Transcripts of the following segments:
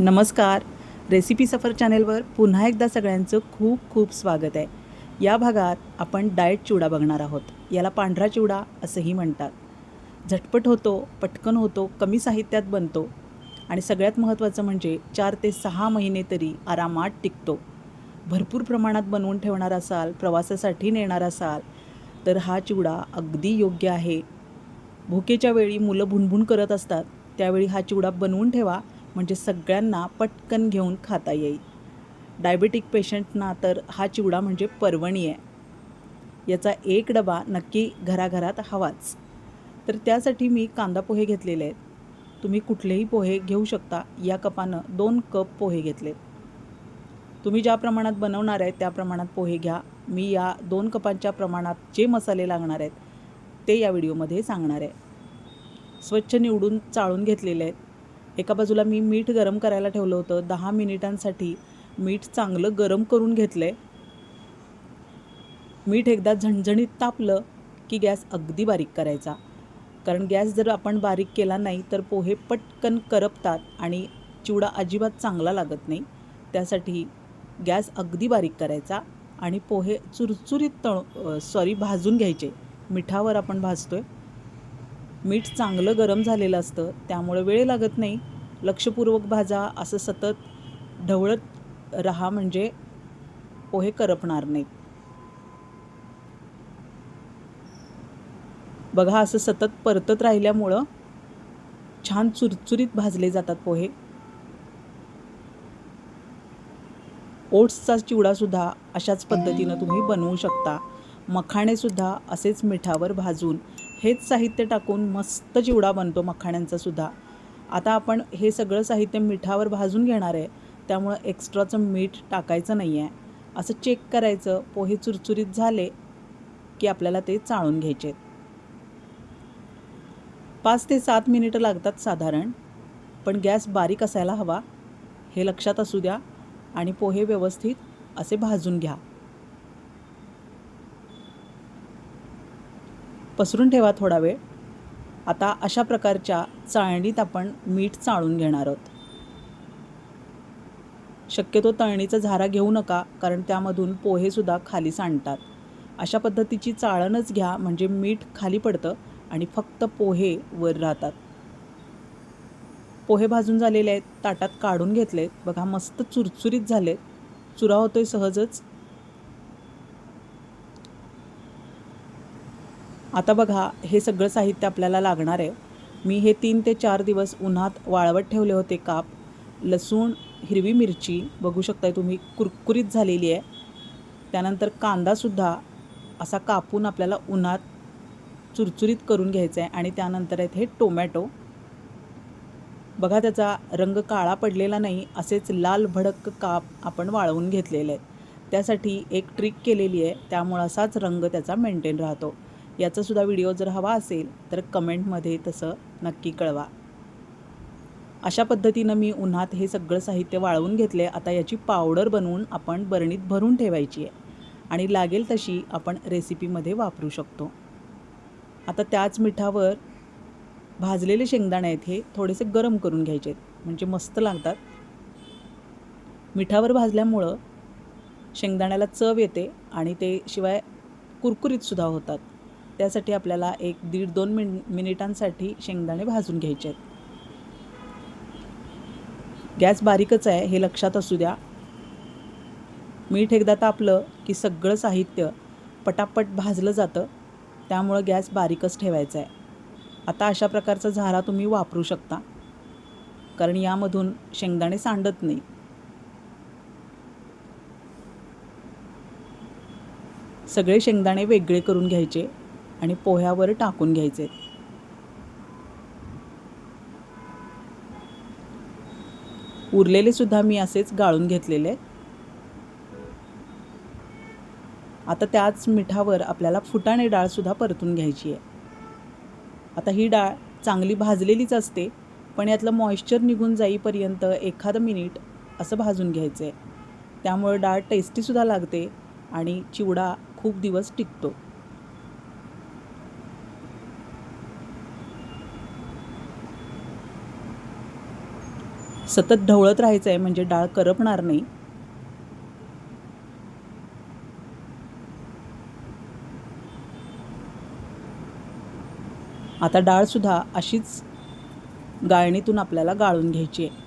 नमस्कार. रेसिपी सफर चॅनेलवर पुन्हा एकदा सगळ्यांचं खूप खूप स्वागत आहे. या भागात आपण डाएट चिवडा बघणार आहोत. याला पांढरा चिवडा असंही म्हणतात. झटपट होतो पटकन होतो कमी साहित्यात बनतो आणि सगळ्यात महत्त्वाचं म्हणजे चार ते सहा महिने तरी आरामात टिकतो. भरपूर प्रमाणात बनवून ठेवणार असाल प्रवासासाठी नेणार असाल तर हा चिवडा अगदी योग्य आहे. भुकेच्या वेळी मुलं भुणभुण करत असतात त्यावेळी हा चिवडा बनवून ठेवा म्हणजे सगळ्यांना पटकन घेऊन खाता येईल. डायबेटिक पेशंटना तर हा चिवडा म्हणजे पर्वणी आहे. याचा एक डबा नक्की घराघरात हवाच. तर त्यासाठी मी कांदा पोहे घेतलेले आहेत. तुम्ही कुठलेही पोहे घेऊ शकता. या कपानं दोन कप पोहे घेतलेत तुम्ही ज्या प्रमाणात बनवणार आहे त्या प्रमाणात पोहे घ्या. मी या दोन कपांच्या प्रमाणात जे मसाले लागणार आहेत ते या व्हिडिओमध्ये सांगणार आहे. स्वच्छ निवडून चाळून घेतलेले आहेत. एका बाजूला मी मीठ गरम करायला ठेवलं होतं. दहा मिनिटांसाठी मीठ चांगलं गरम करून घेतलं आहे मीठ एकदा झणझणीत तापलं की गॅस अगदी बारीक करायचा. कारण गॅस जर आपण बारीक केला नाही तर पोहे पटकन करपतात आणि चिवडा अजिबात चांगला लागत नाही. त्यासाठी गॅस अगदी बारीक करायचा आणि पोहे चुरचुरीत तळ सॉरी भाजून घ्यायचे. मिठावर आपण भाजतो आहे मीठ चांगलं गरम झालेलं असतं त्यामुळे वेळ लागत नाही. लक्षपूर्वक भाजा असं सतत ढवळत रहा म्हणजे पोहे करपणार नाहीत. बघा असं सतत परतत राहिल्यामुळं छान चुरचुरीत भाजले जातात पोहे. ओट्सचा चिवडासुद्धा अशाच पद्धतीनं तुम्ही बनवू शकता. मखाणेसुद्धा असेच मिठावर भाजून हेच साहित्य टाकून मस्त चिवडा बनतो मखाण्यांचा सुद्धा. आता आपण हे सगळं साहित्य मिठावर भाजून घेणार आहे त्यामुळं एक्स्ट्राचं मीठ टाकायचं नाही आहे असं चेक करायचं पोहे चुरचुरीत झाले की आपल्याला ते चाळून घ्यायचे पाच ते सात मिनिटं लागतात साधारण पण गॅस बारीक असायला हवा. हे लक्षात असू द्या आणि पोहे व्यवस्थित असे भाजून घ्या. पसरून ठेवा थोडा वेळ. आता अशा प्रकारच्या चाळणीत आपण मीठ चाळून घेणार आहोत. शक्यतो तळणीचा झारा घेऊ नका कारण त्यामधून पोहेसुद्धा खाली सांडतात. अशा पद्धतीची चाळणच घ्या म्हणजे मीठ खाली पडतं आणि फक्त पोहे वर राहतात. पोहे भाजून झालेले आहेत ताटात काढून घेतले बघा मस्त चुरचुरीत झाले चुरा होतोय सहजच. आता बघा हे सगळं साहित्य आपल्याला लागणार आहे. मी हे तीन ते चार दिवस उन्हात वाळवत ठेवले होते काप. लसूण हिरवी मिरची बघू शकताय तुम्ही कुरकुरीत झालेली आहे. त्यानंतर कांदासुद्धा असा कापून आपल्याला उन्हात चुरचुरीत करून घ्यायचा आहे आणि त्यानंतर आहेत हे टोमॅटो. बघा त्याचा रंग काळा पडलेला नाही असेच लाल भडक काप आपण वाळवून घेतलेले आहेत. त्यासाठी एक ट्रिक केलेली आहे त्यामुळं असाच रंग त्याचा मेंटेन राहतो. याचासुद्धा व्हिडिओ जर हवा असेल तर कमेंटमध्ये तसं नक्की कळवा. अशा पद्धतीनं मी उन्हात हे सगळं साहित्य वाळवून घेतले आता याची पावडर बनवून आपण बरणीत भरून ठेवायची आहे. आणि लागेल तशी आपण रेसिपीमध्ये वापरू शकतो. आता त्याच मिठावर भाजलेले शेंगदाणे आहेत हे थोडेसे गरम करून घ्यायचे आहेत. म्हणजे मस्त लागतात. मिठावर भाजल्यामुळं शेंगदाण्याला चव येते आणि ते शिवाय कुरकुरीतसुद्धा होतात. त्यासाठी आपल्याला एक दीड दोन मिन मिनिटांसाठी शेंगदाणे भाजून घ्यायचे आहेत. गॅस बारीकच आहे हे लक्षात असू द्या. मीठ एकदा तापलं की सगळं साहित्य पटापट भाजलं जातं. त्यामुळं गॅस बारीकच ठेवायचा आहे. आता अशा प्रकारचा झारा तुम्ही वापरू शकता. कारण यामधून शेंगदाणे सांडत नाही. सगळे शेंगदाणे वेगळे करून घ्यायचे. आणि पोह्यावर टाकून घ्यायचे. उरलेले सुद्धा मी असेच गाळून घेतलेले. आता त्याच मिठावर आपल्याला फुटाणे डाळसुद्धा परतून घ्यायची आहे. आता ही डाळ चांगली भाजलेलीच असते पण यातलं मॉइश्चर निघून जाईपर्यंत एखादं मिनिट असं भाजून घ्यायचं आहे त्यामुळे डाळ टेस्टीसुद्धा लागते आणि चिवडा खूप दिवस टिकतो. सतत ढवळत राहायचं आहे म्हणजे डाळ करपणार नाही. आता डाळसुद्धा अशीच गाळणीतून आपल्याला गाळून घ्यायची आहे.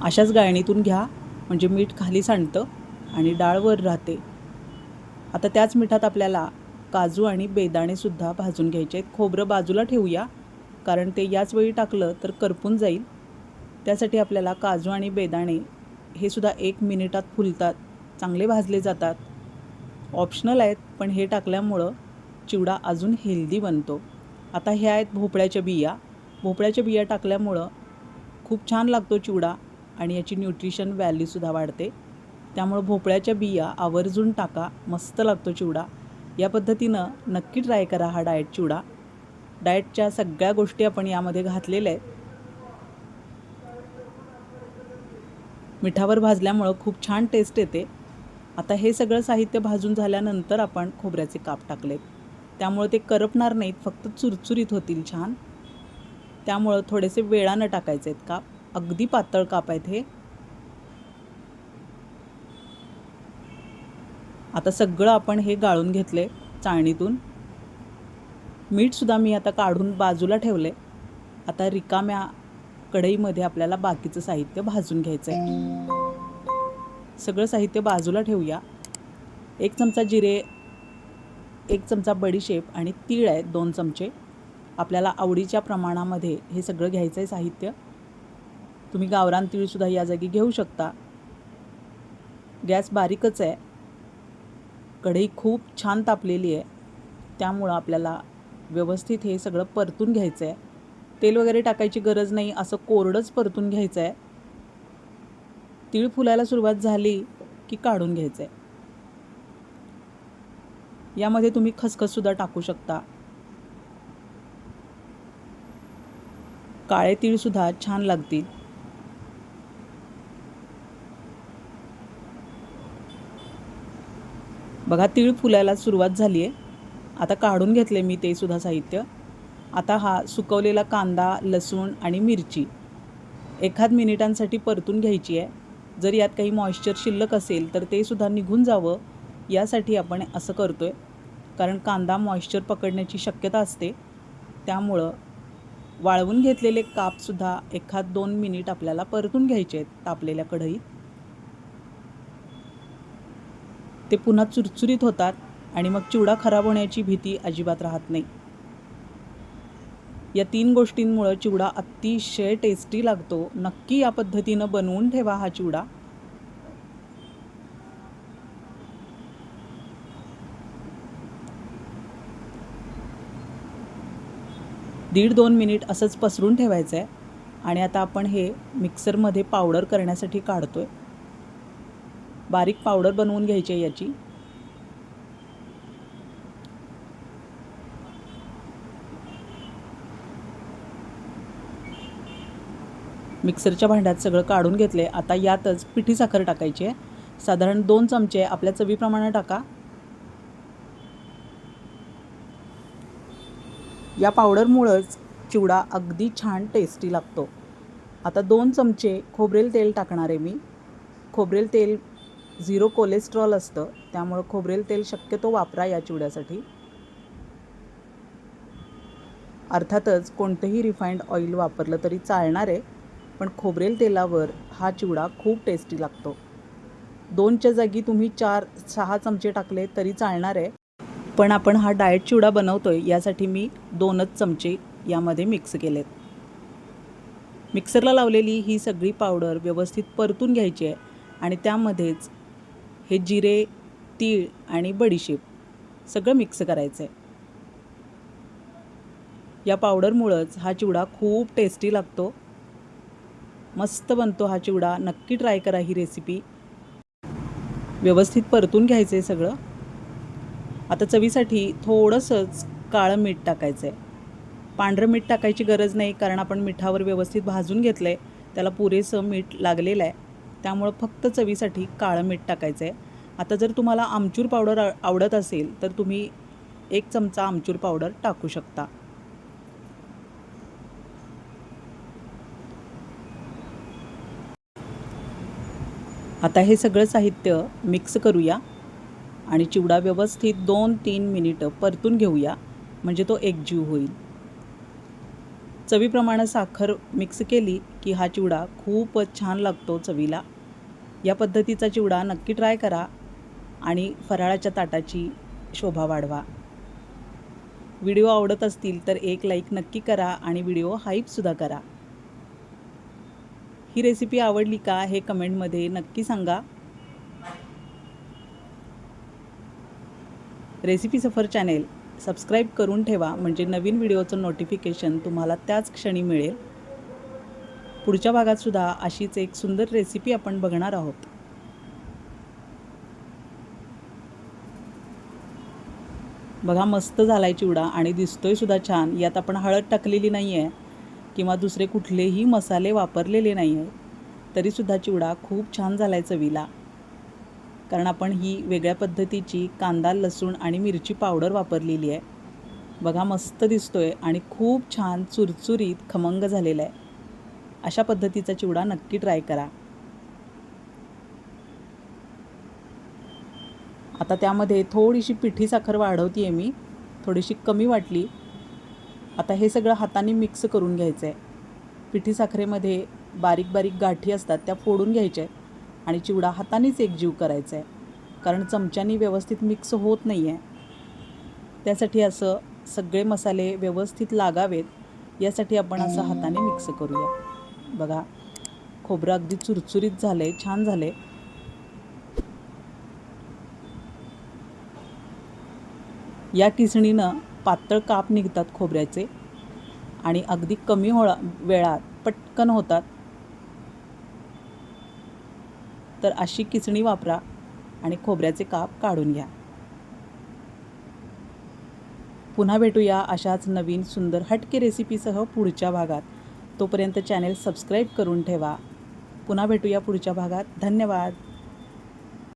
अशाच गाळणीतून घ्या म्हणजे मीठ खाली सांडतं आणि डाळ वर राहते. आता त्याच मिठात आपल्याला काजू आणि बेदाणेसुद्धा भाजून घ्यायचे. आहेत खोबरं बाजूला ठेवूया. कारण ते याच वेळी टाकलं तर करपून जाईल. त्यासाठी आपल्याला काजू आणि बेदाणे हे सुद्धा एक मिनिटात फुलतात. चांगले भाजले जातात. ऑप्शनल आहेत पण हे टाकल्यामुळं चिवडा अजून हेल्दी बनतो. आता हे आहेत भोपळ्याच्या बिया. भोपळ्याच्या बिया टाकल्यामुळं खूप छान लागतो चिवडा आणि याची न्यूट्रिशन व्हॅल्यूसुद्धा वाढते. त्यामुळं भोपळ्याच्या बिया आवर्जून टाका. मस्त लागतो चिवडा. या पद्धतीनं नक्की ट्राय करा हा डाएट चिवडा. डाएटच्या सगळ्या गोष्टी आपण यामध्ये घातलेल्या आहेत. मिठावर भाजल्यामुळं खूप छान टेस्ट येते. आता हे सगळं साहित्य भाजून झाल्यानंतर आपण खोबऱ्याचे काप टाकलेत. त्यामुळं ते करपणार नाहीत फक्त चुरचुरीत होतील छान. त्यामुळं थोडेसे वेळानं टाकायचे आहेत काप. अगदी पातळ काप आहेत हे. आता सगळं आपण हे गाळून घेतले चाळणीतून. मीठसुद्धा मी आता काढून बाजूला ठेवले. आता रिकाम्या कढईमध्ये आपल्याला बाकीचं साहित्य भाजून घ्यायचं आहे सगळं साहित्य बाजूला ठेवूया. एक चमचा जिरे एक चमचा बडीशेप आणि तीळ आहेत दोन चमचे. आपल्याला आवडीच्या प्रमाणामध्ये हे सगळं घ्यायचं आहे साहित्य. तुम्ही गावरान तीळसुद्धा या जागी घेऊ शकता. गॅस बारीकच आहे. कढई खूप छान तापलेली आहे. त्यामुळं आपल्याला व्यवस्थित हे सगळं परतून घ्यायचं आहे तेल वगैरे टाकायची गरज नाही असं कोरडंच परतून घ्यायचं आहे तीळ फुलायला सुरुवात झाली की काढून घ्यायचं आहे यामध्ये तुम्ही खसखससुद्धा टाकू शकता. काळे तीळसुद्धा छान लागतील. बघा तीळ फुलायला सुरुवात झाली आहे. आता काढून घेतले मी ते सुद्धा साहित्य. आता हा सुकवलेला कांदा लसूण आणि मिरची एखाद मिनिटांसाठी परतून घ्यायची आहे. जर यात काही मॉइश्चर शिल्लक असेल तर ते सुद्धा निघून जावं. यासाठी आपण असं करतो आहे कारण कांदा मॉइश्चर पकडण्याची शक्यता असते. त्यामुळं वाळवून घेतलेले कापसुद्धा एखाद दोन मिनिट आपल्याला परतून घ्यायचे आहेत तापलेल्या कढईत. ते पुन्हा चुरचुरीत होतात आणि मग चिवडा खराब होण्याची भीती अजिबात राहत नाही. या तीन गोष्टींमुळं चिवडा अतिशय टेस्टी लागतो. नक्की या पद्धतीनं बनवून ठेवा हा चिवडा. दीड दोन मिनिट असंच पसरून ठेवायचं आहे आणि आता आपण हे मिक्सरमध्ये पावडर करण्यासाठी काढतो आहे बारीक पावडर बनवून घ्यायची आहे याची. मिक्सरच्या भांड्यात सगळं काढून घेतले. आता यातच पिठी साखर टाकायची आहे. साधारण दोन चमचे आपल्या चवीप्रमाणे टाका. या पावडरमुळंच चिवडा अगदी छान टेस्टी लागतो. आता दोन चमचे खोबरेल तेल टाकणार आहे मी. खोबरेल तेल झिरो कोलेस्ट्रॉल असतं त्यामुळं खोबरेल तेल शक्यतो वापरा या चिवड्यासाठी. अर्थातच कोणतंही रिफाईंड ऑइल वापरलं तरी चालणार आहे पण खोबरेल तेलावर हा चिवडा खूप टेस्टी लागतो. दोनच्या जागी तुम्ही चार सहा चमचे टाकले तरी चालणार आहे पण आपण हा डाएट चिवडा बनवतो आहे यासाठी मी दोनच चमचे यामध्ये मिक्स केलेत. मिक्सरला लावलेली ही सगळी पावडर व्यवस्थित परतून घ्यायची आहे आणि त्यामध्येच हे जिरे तीळ आणि बडीशेप सगळं मिक्स करायचं आहे या पावडरमुळंच हा चिवडा खूप टेस्टी लागतो. मस्त बनतो हा चिवडा. नक्की ट्राय करा ही रेसिपी व्यवस्थित परतून घ्यायचं आहे सगळं. आता चवीसाठी थोडंसंच काळं मीठ टाकायचं आहे पांढरं मीठ टाकायची गरज नाही कारण आपण मिठावर व्यवस्थित भाजून घेतलं आहे त्याला पुरेसं मीठ लागलेलं आहे. त्यामुळं फक्त चवीसाठी काळं मीठ टाकायचं आहे आता जर तुम्हाला आमचूर पावडर आवडत असेल तर तुम्ही एक चमचा आमचूर पावडर टाकू शकता. आता हे सगळं साहित्य मिक्स करूया आणि चिवडा व्यवस्थित दोन तीन मिनिटं परतून घेऊया म्हणजे तो एकजीव होईल. चवीप्रमाणे साखर मिक्स केली की हा चिवडा खूपच छान लागतो चवीला. या पद्धतीचा चिवडा नक्की ट्राय करा आणि फराळाच्या ताटाची शोभा वाढवा. व्हिडिओ आवडत असतील तर एक लाईक नक्की करा आणि व्हिडिओ हाईपसुद्धा करा. ही रेसिपी आवडली का हे कमेंटमध्ये नक्की सांगा. रेसिपी सफर चॅनेल सबस्क्राईब करून ठेवा म्हणजे नवीन व्हिडिओचं नोटिफिकेशन तुम्हाला त्याच क्षणी मिळेल. पुढच्या भागातसुद्धा अशीच एक सुंदर रेसिपी आपण बघणार आहोत. बघा मस्त झालाय चिवडा आणि दिसतोय सुद्धा छान. यात आपण हळद टाकलेली नाही आहे किंवा दुसरे कुठलेही मसाले वापरलेले नाही आहेत तरीसुद्धा चिवडा खूप छान झाला आहे चवीला. कारण आपण ही वेगळ्या पद्धतीची कांदा लसूण आणि मिरची पावडर वापरलेली आहे. बघा मस्त दिसतो आहे आणि खूप छान चुरचुरीत खमंग झालेला आहे. अशा पद्धतीचा चिवडा नक्की ट्राय करा. आता त्यामध्ये थोडीशी पिठी साखर वाढवते आहे मी. थोडीशी कमी वाटली. आता हे सगळं हाताने मिक्स करून घ्यायचं आहे पिठी साखरेमध्ये बारीक बारीक गाठी असतात त्या फोडून घ्यायच्या आहेत. आणि चिवडा हातानेच एकजीव करायचा आहे कारण चमच्यानी व्यवस्थित मिक्स होत नाही आहे त्यासाठी असं सगळे मसाले व्यवस्थित लागावेत यासाठी आपण असं हाताने मिक्स करूया. बघा खोबरं अगदी चुरचुरीत झालं आहे छान झालं आहे या किसणीनं पातळ काप निघतात खोबऱ्याचे आणि अगदी कमी होळा वेळात पटकन होतात. तर अशी किचणी वापरा आणि खोबऱ्याचे काप काढून घ्या. पुन्हा भेटूया अशाच नवीन सुंदर हटके रेसिपीसह पुढच्या भागात. तोपर्यंत चॅनेल सबस्क्राईब करून ठेवा. पुन्हा भेटूया पुढच्या भागात. धन्यवाद.